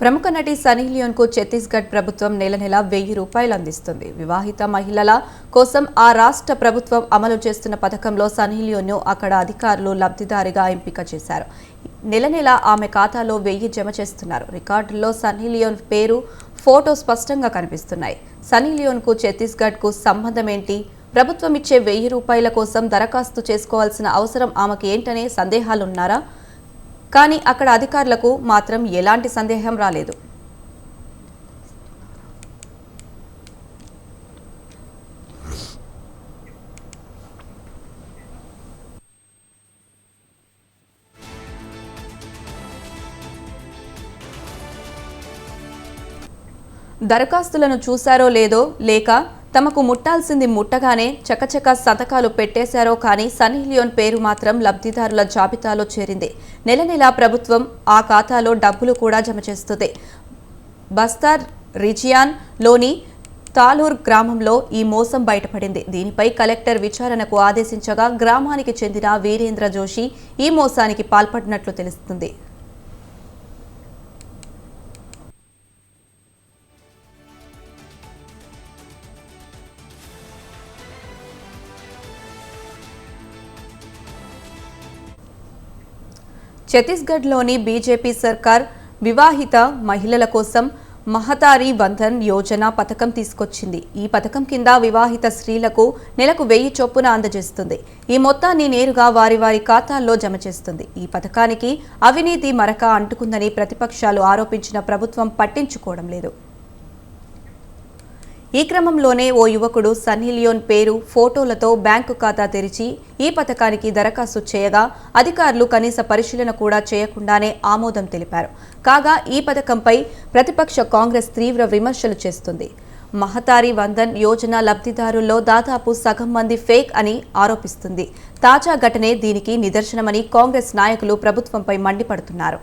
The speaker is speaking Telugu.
ప్రముఖ నటి సనీ లియోన్కు ఛత్తీస్గఢ్ ప్రభుత్వం నెల నెల వెయ్యి రూపాయలు అందిస్తుంది. వివాహిత మహిళల కోసం ఆ రాష్ట్ర ప్రభుత్వం అమలు చేస్తున్న పథకంలో సనీ లియోన్ను అక్కడ అధికారులు లబ్ధిదారిగా ఎంపిక చేశారు. నెల నెల ఆమె ఖాతాలో వెయ్యి జమ చేస్తున్నారు. రికార్డుల్లో సన్నీ లియోన్ పేరు ఫోటో స్పష్టంగా కనిపిస్తున్నాయి. సనీ లియోన్కు ఛత్తీస్గఢ్కు సంబంధం ఏంటి? ప్రభుత్వం ఇచ్చే వెయ్యి రూపాయల కోసం దరఖాస్తు చేసుకోవాల్సిన అవసరం ఆమెకు ఏంటనే సందేహాలున్నారా? కానీ అక్కడ అధికారులకు మాత్రం ఎలాంటి సందేహం రాలేదు. దరఖాస్తులను చూశారో లేదో లేక తమకు ముట్టాల్సింది ముట్టగానే చకచక సంతకాలు పెట్టేశారో కానీ సన్నీ లియోన్ పేరు మాత్రం లబ్ధిదారుల జాబితాలో చేరింది. నెల నెలా ప్రభుత్వం ఆ ఖాతాలో డబ్బులు కూడా జమ చేస్తుంది. బస్తార్ రిజియాన్లోని తాలూర్ గ్రామంలో ఈ మోసం బయటపడింది. దీనిపై కలెక్టర్ విచారణకు ఆదేశించగా గ్రామానికి చెందిన వీరేంద్ర జోషి ఈ మోసానికి పాల్పడినట్లు తెలుస్తుంది. ఛత్తీస్గఢ్లోని బీజేపీ సర్కార్ వివాహిత మహిళల కోసం మహతారి బంధన్ యోజన పథకం తీసుకొచ్చింది. ఈ పథకం కింద వివాహిత స్త్రీలకు నెలకు వెయ్యి చొప్పున అందజేస్తుంది. ఈ మొత్తాన్ని నేరుగా వారి వారి ఖాతాల్లో జమ చేస్తుంది. ఈ పథకానికి అవినీతి మరక అంటుకుందని ప్రతిపక్షాలు ఆరోపించిన ప్రభుత్వం పట్టించుకోవడం లేదు. ఈ క్రమంలోనే ఓ యువకుడు సన్నీ లియోన్ పేరు ఫోటోలతో బ్యాంకు ఖాతా తెరిచి ఈ పథకానికి దరఖాస్తు చేయగా అధికారులు కనీస పరిశీలన కూడా చేయకుండానే ఆమోదం తెలిపారు. కాగా ఈ పథకంపై ప్రతిపక్ష కాంగ్రెస్ తీవ్ర విమర్శలు చేస్తుంది. మహతారి వందన్ యోజన లబ్ధిదారుల్లో దాదాపు సగం మంది ఫేక్ అని ఆరోపిస్తుంది. తాజా ఘటనే దీనికి నిదర్శనమని కాంగ్రెస్ నాయకులు ప్రభుత్వంపై మండిపడుతున్నారు.